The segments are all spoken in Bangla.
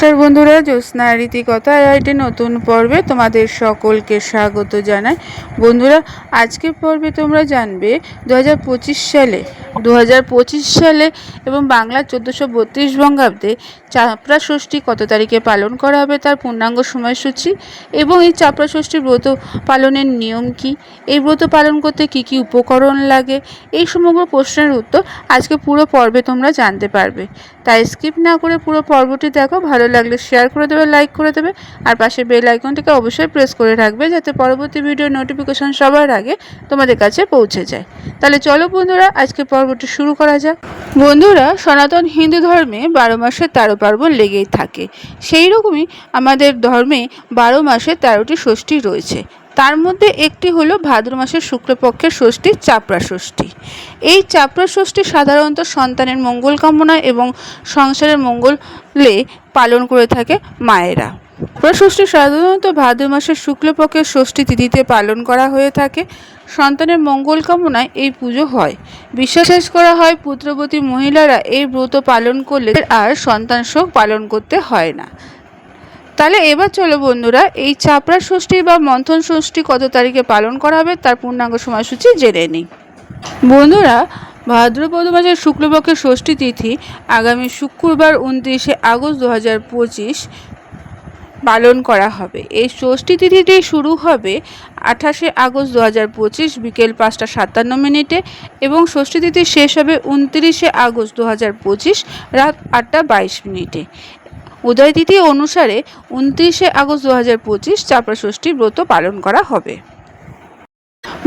নমস্কার বন্ধুরা, জ্যোৎস্না রীতিকথা আইআইটি নতুন পর্বে তোমাদের সকলকে স্বাগত জানাই। বন্ধুরা, আজকের পর্বে তোমরা জানবে দু হাজার পঁচিশ সালে দু হাজার পঁচিশ সালে এবং বাংলা চোদ্দোশো বত্রিশ বঙ্গাব্দে চাপড়া ষষ্ঠী কত তারিখে পালন করা হবে তার পূর্ণাঙ্গ সময়সূচি? এবং এই চাপড়া ষষ্ঠী ব্রত পালনের নিয়ম কি? এই ব্রত পালন করতে কি কি উপকরণ লাগে? এই সমগ্র প্রশ্নের উত্তর আজকে পুরো পর্বে তোমরা জানতে পারবে। তাই স্কিপ না করে পুরো পর্বটি দেখো, ভালো লাগলে শেয়ার করে দেবে লাইক করে দেবে, আর পাশে বেল আইকনটিকে অবশ্যই প্রেস করে রাখবে যাতে পরবর্তী ভিডিও নোটিফিকেশন সবার আগে তোমাদের কাছে পৌঁছে যায়। তাহলে চলো বন্ধুরা, আজকে পর্বটি শুরু করা যাক। বন্ধুরা, সনাতন হিন্দু ধর্মে বারো মাসে তেরো পার্বণ লেগেই থাকে। সেই রকমই আমাদের ধর্মে বারো মাসে তেরোটি ষষ্ঠী রয়েছে। তার মধ্যে একটি হলো ভাদ্র মাসের শুক্লপক্ষের ষষ্ঠী, চাপড়া ষষ্ঠী। এই চাপড়া ষষ্ঠী সাধারণত সন্তানের মঙ্গল কামনা এবং সংসারের মঙ্গলে পালন করে থাকে মায়েরা। ষষ্ঠী সাধারণত ভাদ্র মাসের শুক্লপক্ষের ষষ্ঠী তিথিতে পালন করা হয়ে থাকে। সন্তানের মঙ্গল কামনায় এই পুজো হয়। বিশ্বাস করা হয়, পুত্রবতী মহিলারা এই ব্রত পালন করলে আর সন্তান শোক পালন করতে হয় না। তাহলে এবার চলো বন্ধুরা, এই চাপড়া ষষ্ঠী বা মন্থন ষষ্ঠী কত তারিখে পালন করা হবে তার পূর্ণাঙ্গ সময়সূচি জেনে নিই। বন্ধুরা ভাদ্রপদ মাসের শুক্লপক্ষের ষষ্ঠী তিথি আগামী শুক্রবার উনত্রিশে আগস্ট দু হাজার পঁচিশ পালন করা হবে। এই ষষ্ঠী তিথিটি শুরু হবে আঠাশে আগস্ট দু হাজার পঁচিশ বিকেল পাঁচটা সাতান্ন মিনিটে এবং ষষ্ঠী তিথি শেষ হবে উনত্রিশে আগস্ট দু হাজার পঁচিশ রাত আটটা বাইশ মিনিটে। উদয় তিথি অনুসারে উনত্রিশে আগস্ট দু হাজার পঁচিশ চাপড়া ষষ্ঠী ব্রত পালন করা হবে।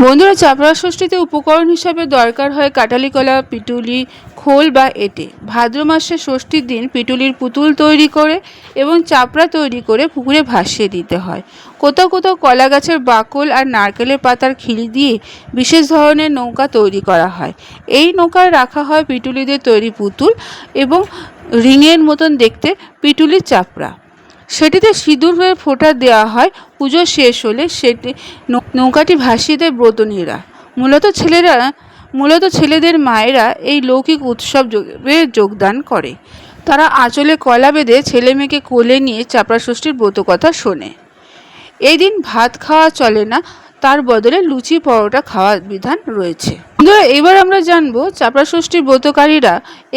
বন্ধুরা, চাপড়া ষষ্ঠীতে উপকরণ হিসাবে দরকার হয় কাটালি কলা পিটুলি, খোল বা এটে। ভাদ্র মাসে ষষ্ঠীর দিন পিটুলির পুতুল তৈরি করে এবং চাপড়া তৈরি করে পুকুরে ভাসিয়ে দিতে হয়। কোথাও কোথাও কলা গাছের বাকল আর নারকেলের পাতার খিলি দিয়ে বিশেষ ধরনের নৌকা তৈরি করা হয়। এই নৌকায় রাখা হয় পিটুলিদের তৈরি পুতুল এবং রিংয়ের মতন দেখতে পিটুলির চাপড়া। সেটিতে সিঁদুর হয়ে ফোঁটা দেওয়া হয়। পুজো শেষ হলে সেটি নৌকাটি ভাসিয়ে দেয় ব্রতনীরা। মূলত ছেলেরা মূলত ছেলেদের মায়েরা এই লৌকিক উৎসব যোগদান করে। তারা আঁচলে কলা বেঁধে ছেলে মেয়েকে কোলে নিয়ে চাপড়া ষষ্ঠীর ব্রত কথা শোনে। এই দিন ভাত খাওয়া চলে না, তার বদলে লুচি, পরোটা খাওয়ার বিধান রয়েছে। বন্ধুরা, এবার আমরা জানব চাপড়া ষষ্ঠীর ব্রতকারীরা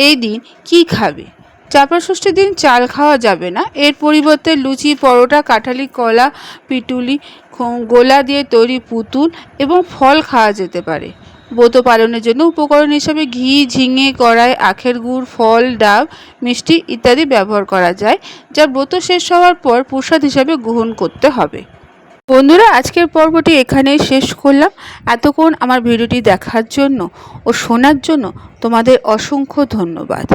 এই দিন কি খাবে। চাপড়া ষষ্ঠীর দিন চাল খাওয়া যাবে না। এর পরিবর্তে লুচি, পরোটা, কাঁঠালি, কলা, পিটুলি গোলা দিয়ে তৈরি পুতুল এবং ফল খাওয়া যেতে পারে। ব্রত পালনের জন্য উপকরণ হিসাবে ঘি, ঝিঙে, কড়াই, আখের গুড়, ফল, ডাব, মিষ্টি ইত্যাদি ব্যবহার করা যায়, যা ব্রত শেষ হওয়ার পর প্রসাদ হিসাবে গ্রহণ করতে হবে। বন্ধুরা, আজকের পর্বটি এখানেই শেষ করলাম। এতক্ষণ আমার ভিডিওটি দেখার জন্য ও শোনার জন্য তোমাদের অসংখ্য ধন্যবাদ।